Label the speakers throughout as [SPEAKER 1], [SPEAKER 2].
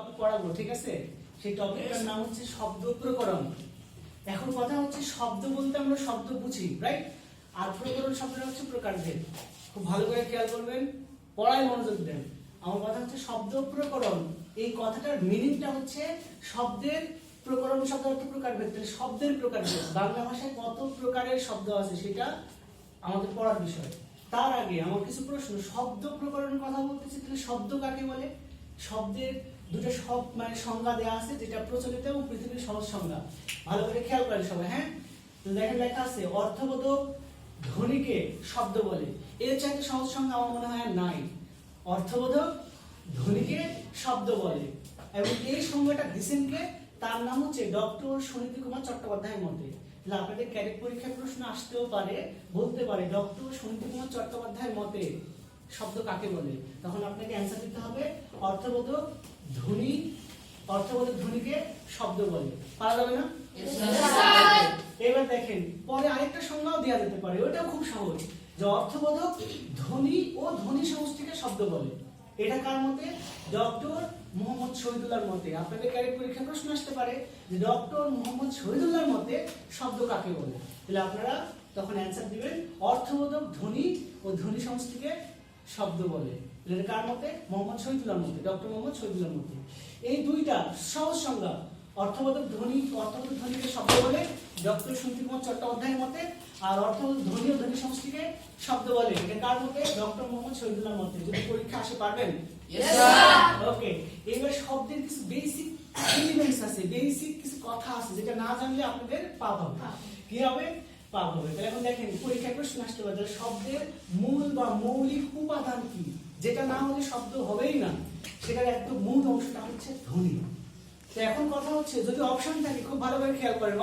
[SPEAKER 1] Topic পড়াবো ঠিক আছে? সেই টপিকটার নাম হচ্ছে শব্দ প্রকরণ। এখন কথা হচ্ছে শব্দ বলতে আমরা শব্দ বুঝি রাইট আর প্রকরণ শব্দটা হচ্ছে প্রকারভেদ। খুব ভালো করে খেয়াল করবেন পড়ায় মনোযোগ দেন। আমার কথা হচ্ছে শব্দ প্রকরণ। এই কথাটার মিনিংটা হচ্ছে শব্দের প্রকরণ শব্দ অর্থ প্রকারভেদ। তাহলে শব্দের প্রকারভেদ বাংলা ভাষায় কত প্রকারের শব্দ আছে সেটা আমাদের পড়ার বিষয়। তার আগে আমার কিছু প্রশ্ন শব্দ প্রকরণের কথা বলতেছি তাহলে শব্দ কাকে বলে? শব্দের দুটো সব মানে সংজ্ঞা দেওয়া আছে যেটা প্রচলিত এবং পৃথিবীর সহজ সংজ্ঞা। ভালো করে খেয়াল করেন সবাই হ্যাঁ? তো দেখেন লেখা আছে, অর্থবোধক ধ্বনিকে শব্দ বলে। এর চাইতে সহজ সংজ্ঞা আমার মনে হয় নাই। অর্থবোধক ধ্বনিকে শব্দ বলে। এবং এই সংজ্ঞাটা দিছেন কে তার নাম হচ্ছে ডক্টর সুনীতি কুমার চট্টোপাধ্যায়ের মতে। তাহলে আপনাদের ক্যাডেট পরীক্ষায় প্রশ্ন আসতেও পারে, বলতে পারে, ডক্টর সুনীতি কুমার চট্টোপাধ্যায়ের মতে শব্দ কাকে বলে? তখন আপনাকে অ্যান্সার দিতে হবে, অর্থবোধক ধ্বনি অর্থবোধক ধ্বনিকে শব্দ বলে। পারা যাবে না? এবার দেখেন পরে আরেকটা সংজ্ঞাও দেওয়া যেতে পারে ওটাও খুব সহজ যে অর্থবোধক ধ্বনি ও ধ্বনি সমষ্টিকে শব্দ বলে। এটা কার মতে? ডক্টর মোহাম্মদ শহীদুল্লাহর মতে। আপনাদের ক্যারেক্ট পরীক্ষা প্রশ্ন আসতে পারে যে ডক্টর মোহাম্মদ শহীদুল্লাহর মতে শব্দ কাকে বলে? তাহলে আপনারা তখন অ্যান্সার দিবেন অর্থবোধক ধ্বনি ও ধ্বনি সমষ্টিকে শব্দ বলে। এটা কার মতে? মোহাম্মদ শহীদুল্লাহর মতে ডক্টর মোহাম্মদ শহীদুল্লাহর মতে। এই দুইটা সহজ সংজ্ঞা অর্থবোধক ধ্বনি অর্থবোধক ধ্বনিকে শব্দ বলে ডক্টর সুনীতি কুমার চট্টোপাধ্যায়ের মতে আর অর্থবোধক ধ্বনি ও ধ্বনি সমষ্টিকে শব্দ বলে। এটা কার মতে? ডক্টর মোহাম্মদ শহীদুল্লাহর মতে। যদি পরীক্ষা আসে পারবেন? ওকে এবার শব্দের কিছু বেসিক এলিমেন্টস আছে। বেসিক কিছু কথা আছে যেটা না জানলে আপনাদের পাপ হবে। কি হবে? হবে। তাহলে এখন দেখেন প্রশ্ন আসতে পারে শব্দের মূল বা মৌলিক উপাদান কি? যেটা না হলে শব্দ হবেই না। সেটার মূল অংশটা হচ্ছে ধ্বনি। তো এখন কথা হচ্ছে, যদি থাকে, খুব ভালো করে খেয়াল করেন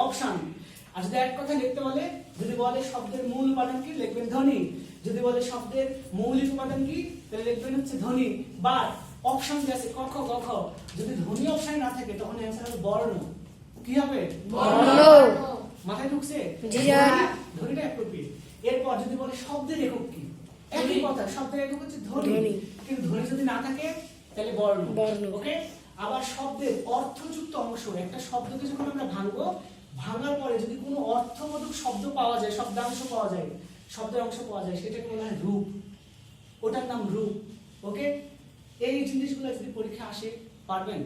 [SPEAKER 1] আর যদি এক কথা লিখতে বলে, যদি বলে শব্দের মূল উপাদান কি, লিখবেন ধ্বনি। যদি বলে শব্দের মৌলিক উপাদান কি, তাহলে লিখবেন হচ্ছে ধ্বনি। বা অপশন যে আছে, ক, খ, গ যদি ধ্বনি অপশন না থাকে, তখন অ্যান্সার হবে বর্ণ। কি হবে? মাথায় ঢুকছে?
[SPEAKER 2] স্যার।
[SPEAKER 1] ধ্বনিটা এরপর যদি বলে শব্দের একক কি? একই কথা শব্দের একক হচ্ছে ধ্বনি। কিন্তু ধ্বনি যদি না থাকে তাহলে বর্ণ।
[SPEAKER 2] বর্ণ।
[SPEAKER 1] ওকে? আবার শব্দের অর্থযুক্ত অংশ একটা শব্দকে যখন আমরা ভাঙবো ভাঙার পরে যদি কোনো অর্থবোধক শব্দ পাওয়া যায় শব্দাংশ পাওয়া যায় শব্দের অংশ পাওয়া যায় সেটাকে বলা হয় রূপ। ওটার নাম রূপ। ওকে? এই জিনিসগুলো যদি পরীক্ষা আসে পারবেন?